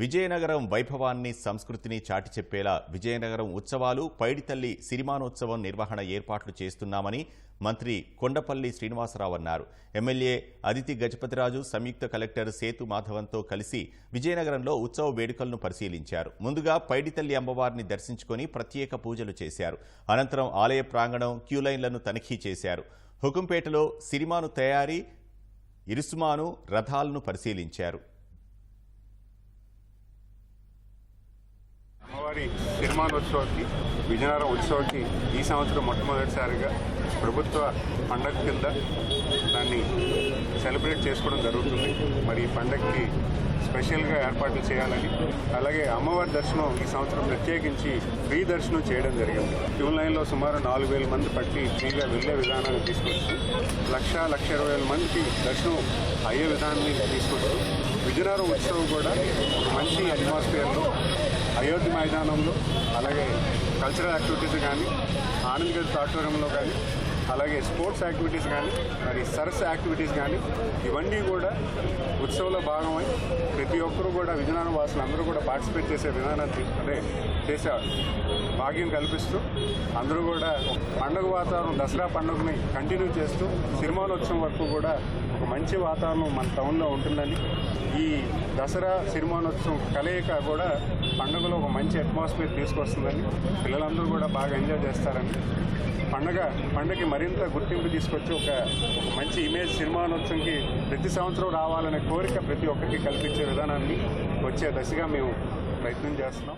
విజయనగరం వైభవాన్ని సంస్కృతిని చాటి చెప్పేలా విజయనగరం ఉత్సవాలు పైడితల్లి సిరిమానోత్సవం నిర్వహణ ఏర్పాట్లు చేస్తున్నామని మంత్రి కొండపల్లి శ్రీనివాసరావు అన్నారు. ఎమ్మెల్యే అదితి గజపతిరాజు సంయుక్త కలెక్టర్ సేతు మాధవంతో కలిసి విజయనగరంలో ఉత్సవ వేడుకలను పరిశీలించారు. ముందుగా పైడితల్లి అమ్మవారిని దర్శించుకొని ప్రత్యేక పూజలు చేశారు. అనంతరం ఆలయ ప్రాంగణం క్యూలైన్లను తనిఖీ చేశారు. హుకుంపేటలో సిరిమాను తయారీ ఇరుసుమాను రథాలను పరిశీలించారు. అమ్మవారి నిర్మాణోత్సవానికి విజయనగరం ఉత్సవానికి ఈ సంవత్సరం మొట్టమొదటిసారిగా ప్రభుత్వ పండగ కింద దాన్ని సెలబ్రేట్ చేసుకోవడం జరుగుతుంది. మరి ఈ పండగకి స్పెషల్గా ఏర్పాట్లు చేయాలని అలాగే అమ్మవారి దర్శనం ఈ సంవత్సరం ప్రత్యేకించి ఫ్రీ దర్శనం చేయడం జరిగింది. క్యూ లైన్లో సుమారు నాలుగు వేల మంది పట్టి ఫ్రీగా వెళ్ళే విధానాన్ని తీసుకొచ్చు లక్ష లక్ష ఇరవై వేల మందికి దర్శనం అయ్యే విధానాన్ని తీసుకొచ్చు విజయనగరం ఉత్సవం కూడా మంచి అట్మాస్ఫియర్లో అయోధ్య మైదానంలో అలాగే కల్చరల్ యాక్టివిటీస్ కానీ ఆనందగఢ్ ఆడిటోరియంలో కానీ అలాగే స్పోర్ట్స్ యాక్టివిటీస్ కానీ మరి సరస్సు యాక్టివిటీస్ కానీ ఇవన్నీ కూడా ఉత్సవంలో భాగమై ప్రతి ఒక్కరూ కూడా విజయనగరం వాసులు అందరూ కూడా పార్టిసిపేట్ చేసే విధానాన్ని తీసుకుంటే చేసే భాగ్యం కల్పిస్తూ అందరూ కూడా పండుగ వాతావరణం దసరా పండుగని కంటిన్యూ చేస్తూ సినిమానోత్సవం వరకు కూడా ఒక మంచి వాతావరణం మన టౌన్లో ఉంటుందని ఈ దసరా సినిమానోత్సవం కలయిక కూడా పండుగలో ఒక మంచి అట్మాస్ఫియర్ తీసుకొస్తుందని పిల్లలందరూ కూడా బాగా ఎంజాయ్ చేస్తారని పండగ పండగకి మరింత గుర్తింపు తీసుకొచ్చి ఒక ఒక మంచి ఇమేజ్ సినిమానోత్సవంకి ప్రతి సంవత్సరం రావాలనే కోరిక ప్రతి ఒక్కరికి కల్పించే విధానాన్ని వచ్చే దశగా మేము ప్రయత్నం చేస్తున్నాం.